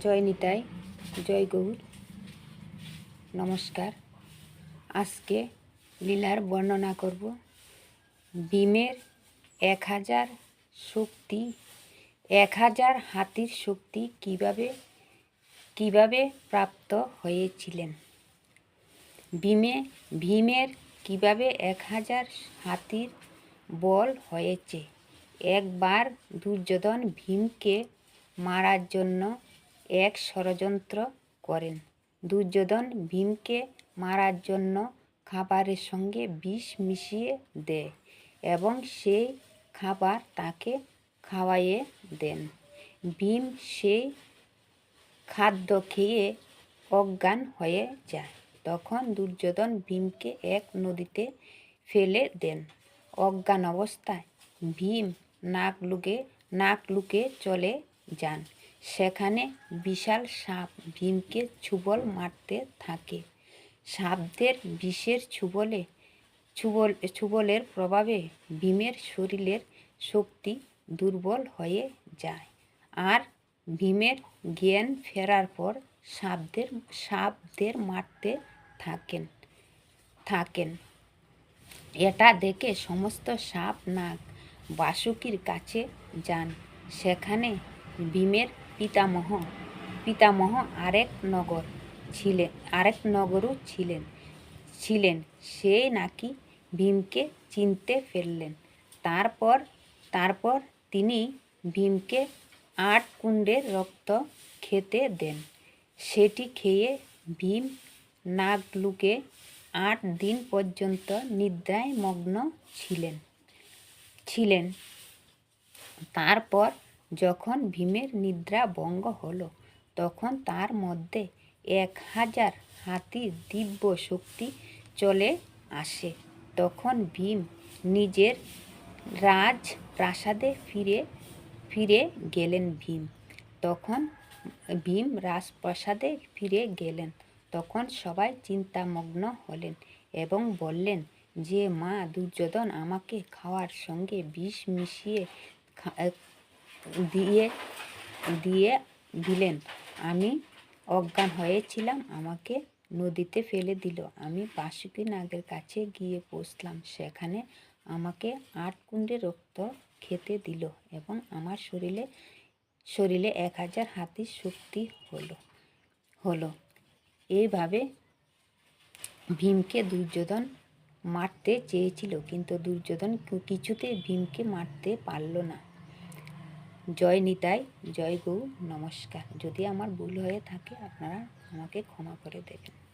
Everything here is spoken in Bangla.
জয় নিতাই, জয় গৌর। নমস্কার। আজকে লীলার বর্ণনা করব। ভীমের এক হাজার শক্তি এক হাজার হাতির শক্তি কীভাবে কীভাবে প্রাপ্ত হয়েছিলেন? ভীমে, ভীমের কীভাবে এক হাজার হাতির বল হয়েছে? একবার দুর্যোধন ভীমকে মারার জন্য এক ষড়যন্ত্র করেন। দুর্যোধন ভীমকে মারার জন্য খাবারের সঙ্গে বিষ মিশিয়ে দেয় এবং সেই খাবার তাকে খাওয়াইয়ে দেন। ভীম সেই খাদ্য খেয়ে অজ্ঞান হয়ে যায়। তখন দুর্যোধন ভীমকে এক নদীতে ফেলে দেন। অজ্ঞান অবস্থায় ভীম নাক লুকে নাক লুকে চলে যান। সেখানে বিশাল সাপ ভীমকে ছুবল মারতে থাকে। সাপদের বিষের ছুবলে, ছুবল, ছুবলের প্রভাবে ভীমের শরীরের শক্তি দুর্বল হয়ে যায় আর ভীমের জ্ঞান ফেরার পর সাপদের সাপদের মারতে থাকেন থাকেন। এটা দেখে সমস্ত সাপ নাগ বাসুকির কাছে যান। সেখানে ভীমের পিতামহ। পিতামহ আরেক নগর ছিলেন, আরেক নগরও ছিলেন ছিলেন। সে নাকি ভীমকে চিনতে ফেললেন। তারপর তারপর তিনি ভীমকে আট কুণ্ডের রক্ত খেতে দেন। সেটি খেয়ে ভীম নাগলুকে আট দিন পর্যন্ত নিদ্রায় মগ্ন ছিলেন ছিলেন। তারপর যখন ভীমের নিদ্রা ভঙ্গ হলো, তখন তার মধ্যে এক হাজার হাতির দিব্য শক্তি চলে আসে। তখন ভীম নিজের রাজপ্রাসাদে ফিরে ফিরে গেলেন ভীম। তখন ভীম রাজপ্রাসাদে ফিরে গেলেন। তখন সবাই চিন্তামগ্ন হলেন এবং বললেন, যে মা দুর্যোধন আমাকে খাওয়ার সঙ্গে বিষ মিশিয়ে দিয়ে দিয়ে দিলেন। আমি অজ্ঞান হয়েছিলাম আমাকে নদীতে ফেলে দিল। আমি বাসুকি নাগের কাছে গিয়ে বসলাম। সেখানে আমাকে আট কুণ্ডে রক্ত খেতে দিল এবং আমার শরীরে শরীরে এক হাজার হাতির শক্তি হলো হলো। এইভাবে ভীমকে দুর্যোধন মারতে চেয়েছিল, কিন্তু দুর্যোধন কিছুতে ভীমকে মারতে পারল না। জয় নিতাই, জয় গৌ, নমস্কার। যদি আমার ভুল হয়ে থাকে, আপনারা আমাকে ক্ষমা করে দেবেন।